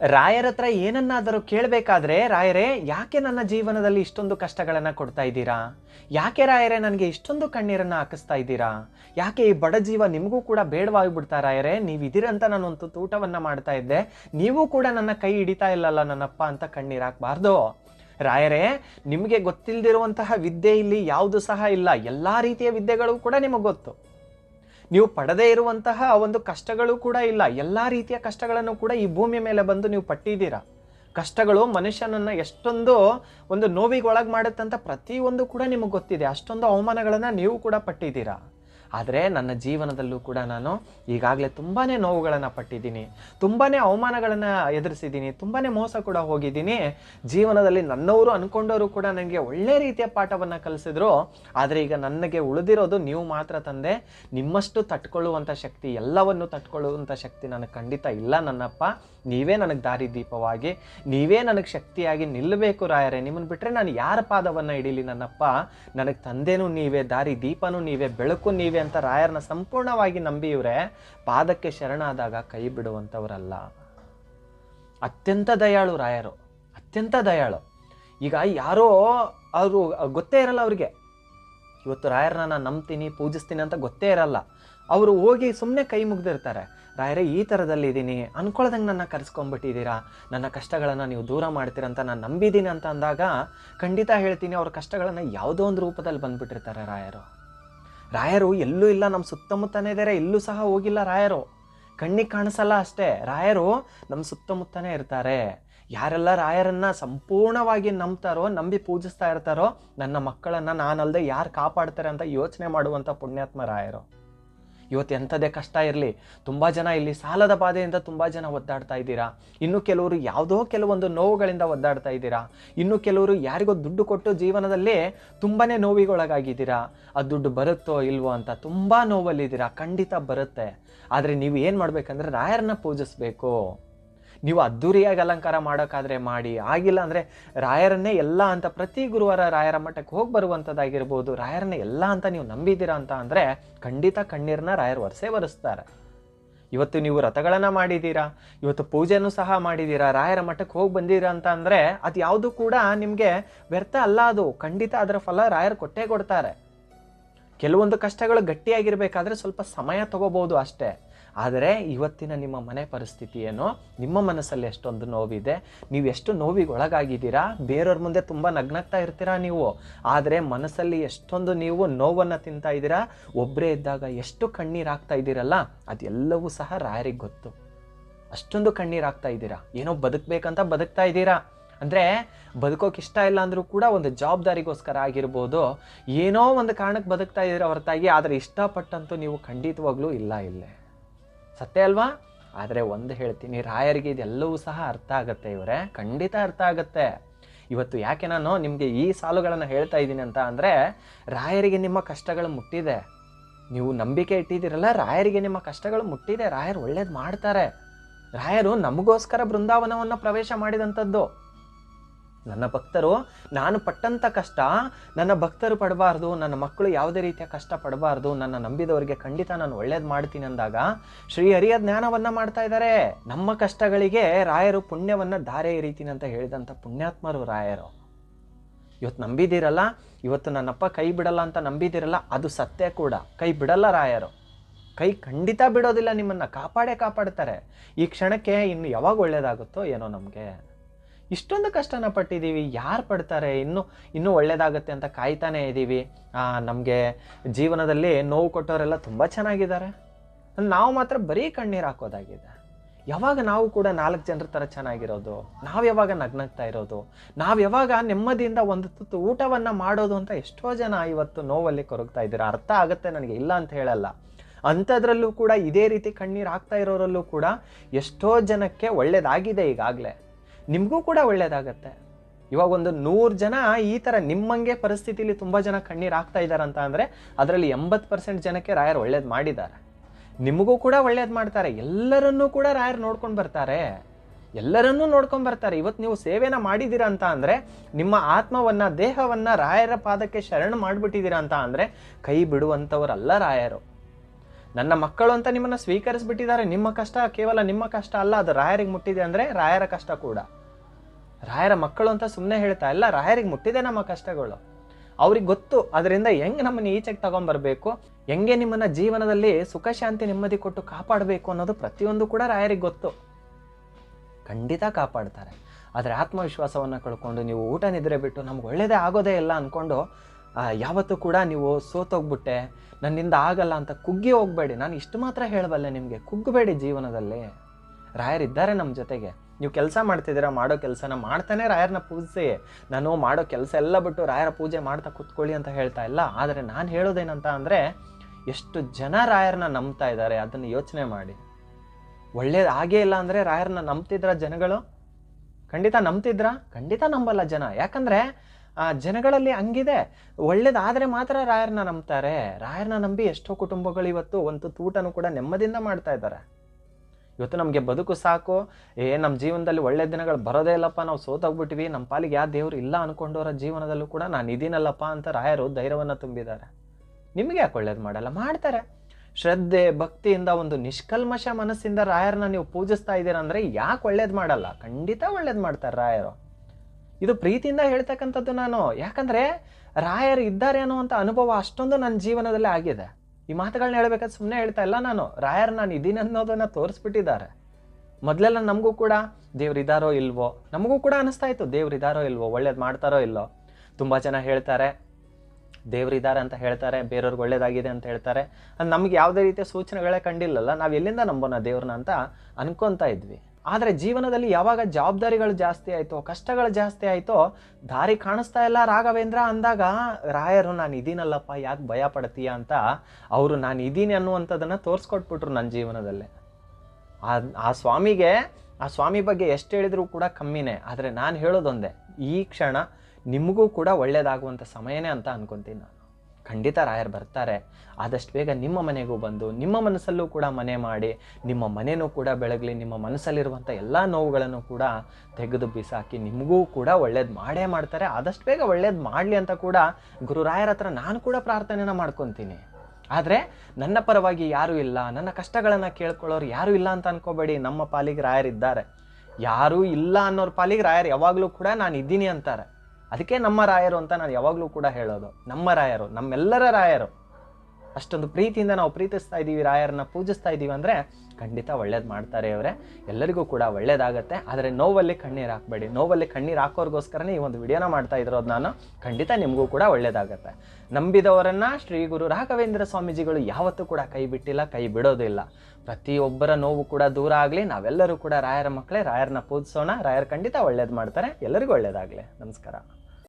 ರಾಯರ ಹತ್ರ ಏನನ್ನಾದರೂ ಕೇಳಬೇಕಾದ್ರೆ, ರಾಯರೇ, ಯಾಕೆ ನನ್ನ ಜೀವನದಲ್ಲಿ ಇಷ್ಟೊಂದು ಕಷ್ಟಗಳನ್ನು ಕೊಡ್ತಾ ಇದ್ದೀರಾ? ಯಾಕೆ ರಾಯರೇ ನನಗೆ ಇಷ್ಟೊಂದು ಕಣ್ಣೀರನ್ನು ಹಾಕಿಸ್ತಾ ಇದ್ದೀರಾ? ಯಾಕೆ ಈ ಬಡ ಜೀವ ನಿಮಗೂ ಕೂಡ ಬೇಡವಾಗಿಬಿಡ್ತಾ ರಾಯರೇ? ನೀವು ನಾನೊಂದು ತೂಟವನ್ನು ಮಾಡ್ತಾ ಇದ್ದೆ. ನೀವು ಕೂಡ ನನ್ನ ಕೈ ಹಿಡಿತಾ ಇಲ್ಲಲ್ಲ ನನ್ನಪ್ಪ ಅಂತ ಕಣ್ಣೀರು ಹಾಕಬಾರ್ದು. ರಾಯರೇ, ನಿಮಗೆ ಗೊತ್ತಿಲ್ಲದಿರುವಂತಹ ವಿದ್ಯೆ ಇಲ್ಲಿ ಯಾವುದು ಸಹ ಇಲ್ಲ. ಎಲ್ಲ ರೀತಿಯ ವಿದ್ಯೆಗಳು ಕೂಡ ನಿಮಗೆ ಗೊತ್ತು. ನೀವು ಪಡದೇ ಇರುವಂತಹ ಒಂದು ಕಷ್ಟಗಳು ಕೂಡ ಇಲ್ಲ. ಎಲ್ಲ ರೀತಿಯ ಕಷ್ಟಗಳನ್ನು ಕೂಡ ಈ ಭೂಮಿ ಮೇಲೆ ಬಂದು ನೀವು ಪಟ್ಟಿದ್ದೀರಾ? ಕಷ್ಟಗಳು ಮನುಷ್ಯನನ್ನು ಎಷ್ಟೊಂದು ಒಂದು ನೋವಿಗೆ ಒಳಗೆ ಮಾಡುತ್ತಂತ ಪ್ರತಿಯೊಂದು ಕೂಡ ನಿಮಗೆ ಗೊತ್ತಿದೆ. ಅಷ್ಟೊಂದು ಅವಮಾನಗಳನ್ನು ನೀವು ಕೂಡ ಪಟ್ಟಿದ್ದೀರಾ? ಆದರೆ ನನ್ನ ಜೀವನದಲ್ಲೂ ಕೂಡ ನಾನು ಈಗಾಗಲೇ ತುಂಬಾ ನೋವುಗಳನ್ನು ಪಟ್ಟಿದ್ದೀನಿ. ತುಂಬಾ ಅವಮಾನಗಳನ್ನು ಎದುರಿಸಿದ್ದೀನಿ. ತುಂಬಾ ಮೋಸ ಕೂಡ ಹೋಗಿದ್ದೀನಿ. ಜೀವನದಲ್ಲಿ ನನ್ನವರು ಅಂದ್ಕೊಂಡವರು ಕೂಡ ನನಗೆ ಒಳ್ಳೆ ರೀತಿಯ ಪಾಠವನ್ನು ಕಲಿಸಿದ್ರು. ಆದರೆ ಈಗ ನನಗೆ ಉಳಿದಿರೋದು ನೀವು ಮಾತ್ರ ತಂದೆ. ನಿಮ್ಮಷ್ಟು ತಟ್ಕೊಳ್ಳುವಂಥ ಶಕ್ತಿ, ಎಲ್ಲವನ್ನು ತಟ್ಕೊಳ್ಳುವಂಥ ಶಕ್ತಿ ನನಗೆ ಖಂಡಿತ ಇಲ್ಲ ನನ್ನಪ್ಪ. ನೀವೇ ನನಗೆ ದಾರಿ ದೀಪವಾಗಿ, ನೀವೇ ನನಗೆ ಶಕ್ತಿಯಾಗಿ ನಿಲ್ಲಬೇಕು ರಾಯರೇ. ನಿಮ್ಮನ್ನು ಬಿಟ್ಟರೆ ನಾನು ಯಾರ ಪಾದವನ್ನು ಹಿಡೀಲಿ ನನ್ನಪ್ಪ? ನನಗೆ ತಂದೆನೂ ನೀವೇ, ದಾರಿ ದೀಪನೂ ನೀವೇ, ಬೆಳಕು ನೀವೇ ಅಂತ ರಾಯರನ್ನ ಸಂಪೂರ್ಣವಾಗಿ ನಂಬಿ ಇವ್ರೆ ಪಾದಕ್ಕೆ ಶರಣಾದಾಗ ಕೈ ಬಿಡುವಂಥವರಲ್ಲ. ಅತ್ಯಂತ ದಯಾಳು ರಾಯರು, ಅತ್ಯಂತ ದಯಾಳು. ಈಗ ಯಾರೋ ಅವರು, ಗೊತ್ತೇ ಇರಲ್ಲ ಅವ್ರಿಗೆ. ಇವತ್ತು ರಾಯರನ್ನ ನಾನು ನಂಬ್ತೀನಿ, ಪೂಜಿಸ್ತೀನಿ ಅಂತ ಗೊತ್ತೇ ಇರಲ್ಲ. ಅವರು ಹೋಗಿ ಸುಮ್ಮನೆ ಕೈ ಮುಗ್ದಿರ್ತಾರೆ. ರಾಯರೇ, ಈ ಥರದಲ್ಲಿ ಇದ್ದೀನಿ ಅನ್ಕೊಳ್ದಂಗೆ ನನ್ನ ಕರೆಸ್ಕೊಂಡ್ಬಿಟ್ಟಿದ್ದೀರಾ ನನ್ನ ಕಷ್ಟಗಳನ್ನು ನೀವು ದೂರ ಮಾಡ್ತೀರಂತ ನಾನು ನಂಬಿದ್ದೀನಿ ಅಂತ ಅಂದಾಗ ಖಂಡಿತ ಹೇಳ್ತೀನಿ, ಅವ್ರ ಕಷ್ಟಗಳನ್ನು ಯಾವುದೋ ಒಂದು ರೂಪದಲ್ಲಿ ಬಂದ್ಬಿಟ್ಟಿರ್ತಾರೆ ರಾಯರು. ರಾಯರು ಎಲ್ಲೂ ಇಲ್ಲ ನಮ್ಮ ಸುತ್ತಮುತ್ತನೇ ಇದ್ದಾರೆ ಎಲ್ಲೂ ಸಹ ಹೋಗಿಲ್ಲ ರಾಯರು. ಕಣ್ಣಿಗೆ ಕಾಣಿಸಲ್ಲ ಅಷ್ಟೇ. ರಾಯರು ನಮ್ಮ ಸುತ್ತಮುತ್ತನೇ ಇರ್ತಾರೆ. ಯಾರೆಲ್ಲ ರಾಯರನ್ನ ಸಂಪೂರ್ಣವಾಗಿ ನಂಬ್ತಾರೋ, ನಂಬಿ ಪೂಜಿಸ್ತಾ ಇರ್ತಾರೋ, ನನ್ನ ಮಕ್ಕಳನ್ನು ನಾನಲ್ಲದೆ ಯಾರು ಕಾಪಾಡ್ತಾರೆ ಅಂತ ಯೋಚನೆ ಮಾಡುವಂಥ ಪುಣ್ಯಾತ್ಮ ರಾಯರು. ಇವತ್ತು ಎಂಥದೇ ಕಷ್ಟ ಇರಲಿ, ತುಂಬ ಜನ ಇಲ್ಲಿ ಸಾಲದ ಬಾಧೆಯಿಂದ ತುಂಬ ಜನ ಒದ್ದಾಡ್ತಾ ಇದ್ದೀರಾ? ಇನ್ನು ಕೆಲವರು ಯಾವುದೋ ಕೆಲವೊಂದು ನೋವುಗಳಿಂದ ಒದ್ದಾಡ್ತಾ ಇದ್ದೀರಾ? ಇನ್ನು ಕೆಲವರು ಯಾರಿಗೋ ದುಡ್ಡು ಕೊಟ್ಟು ಜೀವನದಲ್ಲಿ ತುಂಬಾ ನೋವಿಗೊಳಗಾಗಿದ್ದೀರಾ? ಆ ದುಡ್ಡು ಬರುತ್ತೋ ಇಲ್ವೋ ಅಂತ ತುಂಬ ನೋವಲ್ಲಿದ್ದೀರಾ? ಖಂಡಿತ ಬರುತ್ತೆ. ಆದರೆ ನೀವು ಏನು ಮಾಡಬೇಕಂದ್ರೆ ರಾಯರನ್ನ ಪೂಜಿಸ್ಬೇಕು. ನೀವು ಅದ್ದೂರಿಯಾಗಿ ಅಲಂಕಾರ ಮಾಡೋಕ್ಕಾದರೆ ಮಾಡಿ. ಆಗಿಲ್ಲ ಅಂದರೆ ರಾಯರನ್ನೇ ಎಲ್ಲ ಅಂತ ಪ್ರತಿ ಗುರುವಾರ ರಾಯರ ಮಠಕ್ಕೆ ಹೋಗಿ ಬರುವಂಥದ್ದಾಗಿರ್ಬೋದು. ರಾಯರನ್ನೇ ಎಲ್ಲ ಅಂತ ನೀವು ನಂಬಿದ್ದೀರಾ ಅಂತ ಅಂದರೆ ಖಂಡಿತ ಕಣ್ಣೀರನ್ನ ರಾಯರ್ ವರ್ಷೇ ಒರೆಸ್ತಾರೆ. ಇವತ್ತು ನೀವು ರಥಗಳನ್ನು ಮಾಡಿದ್ದೀರಾ? ಇವತ್ತು ಪೂಜೆನೂ ಸಹ ಮಾಡಿದ್ದೀರಾ? ರಾಯರ ಮಠಕ್ಕೆ ಹೋಗಿ ಬಂದಿರಾ ಅಂತ ಅಂದರೆ ಅದು ಯಾವುದು ಕೂಡ ನಿಮಗೆ ವ್ಯರ್ಥ ಅಲ್ಲ ಅದು. ಖಂಡಿತ ಅದರ ಫಲ ರಾಯರು ಕೊಟ್ಟೇ ಕೊಡ್ತಾರೆ. ಕೆಲವೊಂದು ಕಷ್ಟಗಳು ಗಟ್ಟಿಯಾಗಿರಬೇಕಾದ್ರೆ ಸ್ವಲ್ಪ ಸಮಯ ತಗೋಬಹುದು ಅಷ್ಟೇ. ಆದರೆ ಇವತ್ತಿನ ನಿಮ್ಮ ಮನೆ ಪರಿಸ್ಥಿತಿ ಏನು? ನಿಮ್ಮ ಮನಸ್ಸಲ್ಲಿ ಎಷ್ಟೊಂದು ನೋವಿದೆ? ನೀವು ಎಷ್ಟು ನೋವಿಗೆ ಒಳಗಾಗಿದ್ದೀರಾ? ಬೇರೆಯವ್ರ ಮುಂದೆ ತುಂಬ ನಗ್ನಗ್ತಾ ಇರ್ತೀರಾ ನೀವು? ಆದರೆ ಮನಸ್ಸಲ್ಲಿ ಎಷ್ಟೊಂದು ನೀವು ನೋವನ್ನು ತಿಂತಾ ಇದ್ದೀರಾ? ಒಬ್ಬರೇ ಇದ್ದಾಗ ಎಷ್ಟು ಕಣ್ಣೀರು ಹಾಕ್ತಾ ಇದ್ದೀರಲ್ಲ, ಅದೆಲ್ಲವೂ ಸಹ ರಾಯರಿಗೆ ಗೊತ್ತು. ಅಷ್ಟೊಂದು ಕಣ್ಣೀರು ಹಾಕ್ತಾ ಇದ್ದೀರಾ? ಏನೋ ಬದುಕಬೇಕಂತ ಬದುಕ್ತಾ ಇದ್ದೀರಾ? ಅಂದರೆ ಬದುಕೋಕೆ ಇಷ್ಟ ಇಲ್ಲ ಅಂದರೂ ಕೂಡ ಒಂದು ಜವಾಬ್ದಾರಿಗೋಸ್ಕರ ಆಗಿರ್ಬೋದು. ಏನೋ ಒಂದು ಕಾರಣಕ್ಕೆ ಬದುಕ್ತಾ ಇದ್ದೀರ ಹೊರತಾಗಿ, ಆದರೆ ಇಷ್ಟಪಟ್ಟಂತೂ ನೀವು ಖಂಡಿತವಾಗ್ಲೂ ಇಲ್ಲ ಇಲ್ಲೇ. ಸತ್ಯ ಅಲ್ವಾ? ಆದರೆ ಒಂದು ಹೇಳ್ತೀನಿ, ರಾಯರಿಗೆ ಇದೆಲ್ಲವೂ ಸಹ ಅರ್ಥ ಆಗುತ್ತೆ ಇವರೇ. ಖಂಡಿತ ಅರ್ಥ ಆಗುತ್ತೆ. ಇವತ್ತು ಯಾಕೆ ನಾನು ನಿಮಗೆ ಈ ಸಾಲುಗಳನ್ನು ಹೇಳ್ತಾ ಇದ್ದೀನಿ ಅಂತ ಅಂದರೆ, ರಾಯರಿಗೆ ನಿಮ್ಮ ಕಷ್ಟಗಳು ಮುಟ್ಟಿದೆ. ನೀವು ನಂಬಿಕೆ ಇಟ್ಟಿದ್ದೀರಲ್ಲ, ರಾಯರಿಗೆ ನಿಮ್ಮ ಕಷ್ಟಗಳು ಮುಟ್ಟಿದೆ. ರಾಯರು ಒಳ್ಳೇದು ಮಾಡ್ತಾರೆ. ರಾಯರು ನಮಗೋಸ್ಕರ ಬೃಂದಾವನವನ್ನು ಪ್ರವೇಶ ಮಾಡಿದಂಥದ್ದು. ನನ್ನ ಭಕ್ತರು, ನಾನು ಪಟ್ಟಂಥ ಕಷ್ಟ, ನನ್ನ ಭಕ್ತರು ಪಡಬಾರ್ದು, ನನ್ನ ಮಕ್ಕಳು ಯಾವುದೇ ರೀತಿಯ ಕಷ್ಟ ಪಡಬಾರ್ದು, ನನ್ನ ನಂಬಿದವರಿಗೆ ಖಂಡಿತ ನಾನು ಒಳ್ಳೇದು ಮಾಡ್ತೀನಿ ಅಂದಾಗ ಶ್ರೀಹರಿಯ ಜ್ಞಾನವನ್ನ ಮಾಡ್ತಾ ಇದ್ದಾರೆ ನಮ್ಮ ಕಷ್ಟಗಳಿಗೆ ರಾಯರು ಪುಣ್ಯವನ್ನ ಧಾರೆ ಎರಿತೀನಿ ಅಂತ ಹೇಳಿದಂಥ ಪುಣ್ಯಾತ್ಮರು ರಾಯರು. ಇವತ್ತು ನಂಬಿದಿರಲ್ಲ ಇವತ್ತು ನನ್ನಪ್ಪ ಕೈ ಬಿಡಲ್ಲ ಅಂತ ನಂಬಿದ್ದೀರಲ್ಲ, ಅದು ಸತ್ಯ ಕೂಡ. ಕೈ ಬಿಡಲ್ಲ ರಾಯರು. ಕೈ ಖಂಡಿತ ಬಿಡೋದಿಲ್ಲ ನಿಮ್ಮನ್ನ, ಕಾಪಾಡೇ ಕಾಪಾಡ್ತಾರೆ. ಈ ಕ್ಷಣಕ್ಕೆ ಇನ್ನು ಯಾವಾಗ ಒಳ್ಳೇದಾಗುತ್ತೋ ಏನೋ ನಮಗೆ. ಇಷ್ಟೊಂದು ಕಷ್ಟನ ಪಟ್ಟಿದ್ದೀವಿ, ಯಾರು ಪಡ್ತಾರೆ? ಇನ್ನೂ ಇನ್ನೂ ಒಳ್ಳೇದಾಗುತ್ತೆ ಅಂತ ಕಾಯ್ತಾನೆ ಇದ್ದೀವಿ ನಮಗೆ ಜೀವನದಲ್ಲಿ ನೋವು ಕೊಟ್ಟವರೆಲ್ಲ ತುಂಬ ಚೆನ್ನಾಗಿದ್ದಾರೆ. ನಾವು ಮಾತ್ರ ಬರೀ ಕಣ್ಣೀರು ಹಾಕೋದಾಗಿದೆ. ಯಾವಾಗ ನಾವು ಕೂಡ ನಾಲ್ಕು ಜನರ ಥರ ಚೆನ್ನಾಗಿರೋದು, ನಾವು ಯಾವಾಗ ನಗ್ನಗ್ತಾ ಇರೋದು, ನಾವು ಯಾವಾಗ ನೆಮ್ಮದಿಯಿಂದ ಒಂದು ತುತ್ತು ಊಟವನ್ನು ಮಾಡೋದು ಅಂತ ಎಷ್ಟೋ ಜನ ಇವತ್ತು ನೋವಲ್ಲಿ ಕೊರಗ್ತಾ ಇದ್ದೀರ. ಅರ್ಥ ಆಗುತ್ತೆ ನನಗೆ, ಇಲ್ಲ ಅಂತ ಹೇಳಲ್ಲ. ಅಂಥದ್ರಲ್ಲೂ ಕೂಡ ಇದೇ ರೀತಿ ಕಣ್ಣೀರು ಹಾಕ್ತಾ ಇರೋರಲ್ಲೂ ಕೂಡ ಎಷ್ಟೋ ಜನಕ್ಕೆ ಒಳ್ಳೆಯದಾಗಿದೆ ಈಗಾಗಲೇ. ನಿಮಗೂ ಕೂಡ ಒಳ್ಳೇದಾಗತ್ತೆ. ಇವಾಗ ಒಂದು ನೂರು ಜನ ಈ ಥರ ನಿಮ್ಮಂಗೆ ಪರಿಸ್ಥಿತಿಲಿ ತುಂಬ ಜನ ಕಣ್ಣೀರು ಆಗ್ತಾ ಇದ್ದಾರೆ ಅಂತ ಅಂದರೆ ಅದರಲ್ಲಿ ಎಂಬತ್ತು ಪರ್ಸೆಂಟ್ ಜನಕ್ಕೆ ರಾಯರು ಒಳ್ಳೇದು ಮಾಡಿದ್ದಾರೆ. ನಿಮಗೂ ಕೂಡ ಒಳ್ಳೇದು ಮಾಡ್ತಾರೆ. ಎಲ್ಲರನ್ನೂ ಕೂಡ ರಾಯರು ನೋಡ್ಕೊಂಡು ಬರ್ತಾರೆ. ಎಲ್ಲರನ್ನೂ ನೋಡ್ಕೊಂಡು ಬರ್ತಾರೆ. ಇವತ್ತು ನೀವು ಸೇವೆನ ಮಾಡಿದ್ದೀರಾ ಅಂತ ಅಂದರೆ ನಿಮ್ಮ ಆತ್ಮವನ್ನ, ದೇಹವನ್ನ ರಾಯರ ಪಾದಕ್ಕೆ ಶರಣ ಮಾಡಿಬಿಟ್ಟಿದ್ದೀರಾ ಅಂತ ಅಂದರೆ ಕೈ ಬಿಡುವಂಥವರಲ್ಲ ರಾಯರು. ನನ್ನ ಮಕ್ಕಳು ಅಂತ ನಿಮ್ಮನ್ನು ಸ್ವೀಕರಿಸ್ಬಿಟ್ಟಿದ್ದಾರೆ. ನಿಮ್ಮ ಕಷ್ಟ ಕೇವಲ ನಿಮ್ಮ ಕಷ್ಟ ಅಲ್ಲ, ಅದು ರಾಯರಿಗೆ ಮುಟ್ಟಿದೆ ಅಂದರೆ ರಾಯರ ಕಷ್ಟ ಕೂಡ. ರಾಯರ ಮಕ್ಕಳು ಅಂತ ಸುಮ್ಮನೆ ಹೇಳ್ತಾ ಇಲ್ಲ, ರಾಯರಿಗೆ ಮುಟ್ಟಿದೆ ನಮ್ಮ ಕಷ್ಟಗಳು. ಅವ್ರಿಗೆ ಗೊತ್ತು, ಅದರಿಂದ ಹೆಂಗೆ ನಮ್ಮನ್ನು ಈಚೆಗೆ ತಗೊಂಬರ್ಬೇಕು? ಹೆಂಗೆ ನಿಮ್ಮನ್ನ ಜೀವನದಲ್ಲಿ ಸುಖ, ಶಾಂತಿ, ನೆಮ್ಮದಿ ಕೊಟ್ಟು ಕಾಪಾಡಬೇಕು ಅನ್ನೋದು ಪ್ರತಿಯೊಂದು ಕೂಡ ರಾಯರಿಗೆ ಗೊತ್ತು. ಖಂಡಿತ ಕಾಪಾಡ್ತಾರೆ. ಆದರೆ ಆತ್ಮವಿಶ್ವಾಸವನ್ನು ಕಳ್ಕೊಂಡು ನೀವು ಊಟ ನಿದ್ರೆ ಬಿಟ್ಟು ನಮ್ಗೆ ಒಳ್ಳೇದೇ ಆಗೋದೇ ಇಲ್ಲ ಅಂದ್ಕೊಂಡು ಯಾವತ್ತೂ ಕೂಡ ನೀವು ಸೋತೋಗ್ಬಿಟ್ಟೆ, ನನ್ನಿಂದ ಆಗಲ್ಲ ಅಂತ ಕುಗ್ಗಿ ಹೋಗಬೇಡಿ. ನಾನು ಇಷ್ಟು ಮಾತ್ರ ಹೇಳಬಲ್ಲೆ ನಿಮಗೆ, ಕುಗ್ಗಬೇಡಿ ಜೀವನದಲ್ಲಿ. ರಾಯರಿದ್ದಾರೆ ನಮ್ಮ ಜೊತೆಗೆ. ನೀವು ಕೆಲಸ ಮಾಡ್ತಿದ್ದೀರಾ, ಮಾಡೋ ಕೆಲಸನ ಮಾಡ್ತಾನೆ ರಾಯರನ್ನ ಪೂಜಿಸಿ. ನಾನು ಮಾಡೋ ಕೆಲಸ ಎಲ್ಲ ಬಿಟ್ಟು ರಾಯರ ಪೂಜೆ ಮಾಡ್ತಾ ಕೂತ್ಕೊಳ್ಳಿ ಅಂತ ಹೇಳ್ತಾ ಇಲ್ಲ. ಆದರೆ ನಾನು ಹೇಳೋದೇನಂತ ಅಂದರೆ, ಎಷ್ಟು ಜನ ರಾಯರನ್ನ ನಂಬ್ತಾ ಇದ್ದಾರೆ, ಅದನ್ನು ಯೋಚನೆ ಮಾಡಿ. ಒಳ್ಳೇದು ಆಗೇ ಇಲ್ಲ ಅಂದರೆ ರಾಯರನ್ನ ನಂಬ್ತಿದ್ರ ಜನಗಳು? ಖಂಡಿತ ನಂಬ್ತಿದ್ರಾ? ಖಂಡಿತ ನಂಬಲ್ಲ ಜನ. ಯಾಕಂದ್ರೆ ಆ ಜನಗಳಲ್ಲಿ ಹಂಗಿದೆ. ಒಳ್ಳೇದಾದರೆ ಮಾತ್ರ ರಾಯರನ್ನ ನಂಬ್ತಾರೆ. ರಾಯರನ್ನ ನಂಬಿ ಎಷ್ಟೋ ಕುಟುಂಬಗಳು ಇವತ್ತು ಒಂದು ತೂಟನು ಕೂಡ ನೆಮ್ಮದಿಯಿಂದ ಮಾಡ್ತಾ ಇದ್ದಾರೆ. ಇವತ್ತು ನಮಗೆ ಬದುಕು ಸಾಕು. ಏ ನಮ್ಮ ಜೀವನದಲ್ಲಿ ಒಳ್ಳೆ ದಿನಗಳು ಬರೋದೇ ಇಲ್ಲಪ್ಪ, ನಾವು ಸೋತೋಗ್ಬಿಟ್ವಿ. ನಮ್ಮ ಪಾಲಿಗೆ ಯಾವ ದೇವರು ಇಲ್ಲ ಅನ್ಕೊಂಡವರ ಜೀವನದಲ್ಲೂ ಕೂಡ ನಾನು ಇದೀನಲ್ಲಪ್ಪ ಅಂತ ರಾಯರು ಧೈರ್ಯವನ್ನು ತುಂಬಿದ್ದಾರೆ. ನಿಮಗೆ ಯಾಕೆ ಒಳ್ಳೇದು ಮಾಡಲ್ಲ? ಮಾಡ್ತಾರೆ. ಶ್ರದ್ಧೆ, ಭಕ್ತಿಯಿಂದ ಒಂದು ನಿಷ್ಕಲ್ಮಶ ಮನಸ್ಸಿಂದ ರಾಯರನ್ನ ನೀವು ಪೂಜಿಸ್ತಾ ಇದ್ದೀರಾ ಅಂದರೆ ಯಾಕೆ ಒಳ್ಳೇದು ಮಾಡಲ್ಲ? ಖಂಡಿತ ಒಳ್ಳೇದು ಮಾಡ್ತಾರೆ ರಾಯರು. ಇದು ಪ್ರೀತಿಯಿಂದ ಹೇಳ್ತಕ್ಕಂಥದ್ದು ನಾನು. ಯಾಕಂದ್ರೆ ರಾಯರು ಇದ್ದಾರೆ ಅನ್ನುವಂಥ ಅನುಭವ ಅಷ್ಟೊಂದು ನನ್ನ ಜೀವನದಲ್ಲಿ ಆಗಿದೆ. ಈ ಮಾತುಗಳನ್ನ ಹೇಳ್ಬೇಕಾದ್ರೆ ಸುಮ್ಮನೆ ಹೇಳ್ತಾ ಇಲ್ಲ ನಾನು. ರಾಯರು ನಾನು ಇದ್ದೀನಿ ಅನ್ನೋದನ್ನ ತೋರಿಸ್ಬಿಟ್ಟಿದ್ದಾರೆ. ಮೊದಲೆಲ್ಲ ನಮಗೂ ಕೂಡ ದೇವ್ರಿದಾರೋ ಇಲ್ವೋ? ನಮಗೂ ಕೂಡ ಅನಿಸ್ತಾ ಇತ್ತು. ಇದ್ದಾರೋ ಇಲ್ವೋ? ಒಳ್ಳೇದು ಮಾಡ್ತಾರೋ ಇಲ್ಲೋ? ತುಂಬ ಜನ ಹೇಳ್ತಾರೆ ದೇವ್ರಿದ್ದಾರೆ ಅಂತ ಹೇಳ್ತಾರೆ, ಬೇರೆಯವ್ರಿಗೆ ಒಳ್ಳೇದಾಗಿದೆ ಅಂತ ಹೇಳ್ತಾರೆ. ಅದು ನಮ್ಗೆ ಯಾವುದೇ ರೀತಿಯ ಸೂಚನೆಗಳೇ ಕಂಡಿಲ್ಲಲ್ಲ. ನಾವು ಎಲ್ಲಿಂದ ನಂಬೋಣ ದೇವ್ರನ್ನ ಅಂತ ಅನ್ಕೊಂತಾ ಇದ್ವಿ. ಆದರೆ ಜೀವನದಲ್ಲಿ ಯಾವಾಗ ಜವಾಬ್ದಾರಿಗಳು ಜಾಸ್ತಿ ಆಯಿತೋ, ಕಷ್ಟಗಳು ಜಾಸ್ತಿ ಆಯಿತೋ, ದಾರಿ ಕಾಣಿಸ್ತಾ ಇಲ್ಲ ರಾಘವೇಂದ್ರ ಅಂದಾಗ, ರಾಯರು, ನಾನು ಇದೀನಲ್ಲಪ್ಪ, ಯಾಕೆ ಭಯ ಪಡ್ತೀಯ? ಅಂತ ಅವರು, ನಾನು ಇದ್ದೀನಿ ಅನ್ನುವಂಥದ್ದನ್ನು ತೋರಿಸ್ಕೊಟ್ಬಿಟ್ರು ನನ್ನ ಜೀವನದಲ್ಲಿ. ಆ ಆ ಸ್ವಾಮಿಗೆ, ಆ ಸ್ವಾಮಿ ಬಗ್ಗೆ ಎಷ್ಟು ಹೇಳಿದರೂ ಕೂಡ ಕಮ್ಮಿನೇ, ಆದರೆ ನಾನು ಹೇಳೋದೊಂದೇ, ಈ ಕ್ಷಣ ನಿಮಗೂ ಕೂಡ ಒಳ್ಳೆಯದಾಗುವಂಥ ಸಮಯನೇ ಅಂತ ಅನ್ಕೊತೀನಿ ನಾನು. ಖಂಡಿತ ರಾಯರು ಬರ್ತಾರೆ. ಆದಷ್ಟು ಬೇಗ ನಿಮ್ಮ ಮನೆಗೂ ಬಂದು, ನಿಮ್ಮ ಮನಸ್ಸಲ್ಲೂ ಕೂಡ ಮನೆ ಮಾಡಿ, ನಿಮ್ಮ ಮನೆಯೂ ಕೂಡ ಬೆಳಗಲಿ, ನಿಮ್ಮ ಮನಸ್ಸಲ್ಲಿರುವಂಥ ಎಲ್ಲ ನೋವುಗಳನ್ನು ಕೂಡ ತೆಗೆದು ಬಿಸಾಕಿ, ನಿಮಗೂ ಕೂಡ ಒಳ್ಳೇದು ಮಾಡೇ ಮಾಡ್ತಾರೆ. ಆದಷ್ಟು ಬೇಗ ಒಳ್ಳೇದು ಮಾಡಲಿ ಅಂತ ಕೂಡ ಗುರುರಾಯರ ಹತ್ರ ನಾನು ಕೂಡ ಪ್ರಾರ್ಥನೆನ ಮಾಡ್ಕೊತೀನಿ. ಆದರೆ ನನ್ನ ಪರವಾಗಿ ಯಾರೂ ಇಲ್ಲ, ನನ್ನ ಕಷ್ಟಗಳನ್ನು ಕೇಳ್ಕೊಳ್ಳೋರು ಯಾರೂ ಇಲ್ಲ ಅಂತ ಅನ್ಕೋಬೇಡಿ. ನಮ್ಮ ಪಾಲಿಗೆ ರಾಯರಿದ್ದಾರೆ ಯಾರೂ ಇಲ್ಲ ಅನ್ನೋರ ಪಾಲಿಗೆ ರಾಯರು ಯಾವಾಗಲೂ ಕೂಡ ನಾನು ಇದ್ದೀನಿ ಅಂತಾರೆ. ಅದಕ್ಕೆ ನಮ್ಮ ರಾಯರು ಅಂತ ನಾನು ಯಾವಾಗಲೂ ಕೂಡ ಹೇಳೋದು. ನಮ್ಮ ರಾಯರು, ನಮ್ಮೆಲ್ಲರ ರಾಯರು. ಅಷ್ಟೊಂದು ಪ್ರೀತಿಯಿಂದ ನಾವು ಪ್ರೀತಿಸ್ತಾ ಇದ್ದೀವಿ, ರಾಯರನ್ನ ಪೂಜಿಸ್ತಾ ಇದ್ದೀವಿ ಅಂದರೆ ಖಂಡಿತ ಒಳ್ಳೇದು ಮಾಡ್ತಾರೆ ಅವರೇ. ಎಲ್ಲರಿಗೂ ಕೂಡ ಒಳ್ಳೇದಾಗತ್ತೆ. ಆದರೆ ನೋವಲ್ಲಿ ಕಣ್ಣೀರು ಹಾಕಬೇಡಿ. ನೋವಲ್ಲಿ ಕಣ್ಣೀರು ಹಾಕೋರ್ಗೋಸ್ಕರನೇ ಈ ಒಂದು ವಿಡಿಯೋನ ಮಾಡ್ತಾ ಇರೋದು ನಾನು. ಖಂಡಿತ ನಿಮಗೂ ಕೂಡ ಒಳ್ಳೇದಾಗತ್ತೆ. ನಂಬಿದವರನ್ನ ಶ್ರೀ ಗುರು ರಾಘವೇಂದ್ರ ಸ್ವಾಮೀಜಿಗಳು ಯಾವತ್ತೂ ಕೂಡ ಕೈ ಬಿಟ್ಟಿಲ್ಲ, ಕೈ ಬಿಡೋದಿಲ್ಲ. ಪ್ರತಿಯೊಬ್ಬರ ನೋವು ಕೂಡ ದೂರ ಆಗಲಿ, ನಾವೆಲ್ಲರೂ ಕೂಡ ರಾಯರ ಮಕ್ಕಳೇ ರಾಯರನ್ನ ಪೂಜಿಸೋಣ. ರಾಯರು ಖಂಡಿತ ಒಳ್ಳೇದು ಮಾಡ್ತಾರೆ. ಎಲ್ಲರಿಗೂ ಒಳ್ಳೇದಾಗಲಿ. ನಮಸ್ಕಾರ.